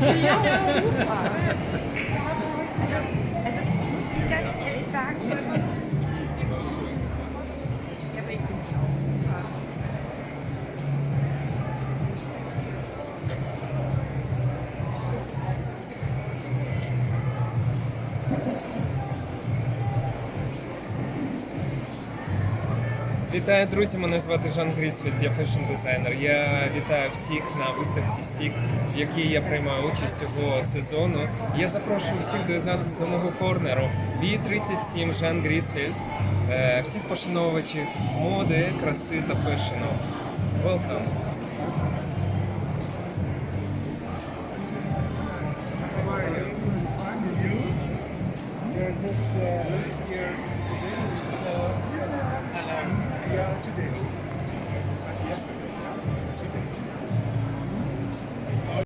เดียว Вітаю, друзі! Мене звати Жан Грісвіт, я фешн-дизайнер. Я вітаю всіх на виставці Сік, в якій я приймаю участь цього сезону. Я запрошую всіх доєднатися до мого корнеру. Ві 37 Жан Грісфельд, е, всіх пошановувачів моди, краси та фешену. Welcome! Just uh, here de Deus. Está aqui esta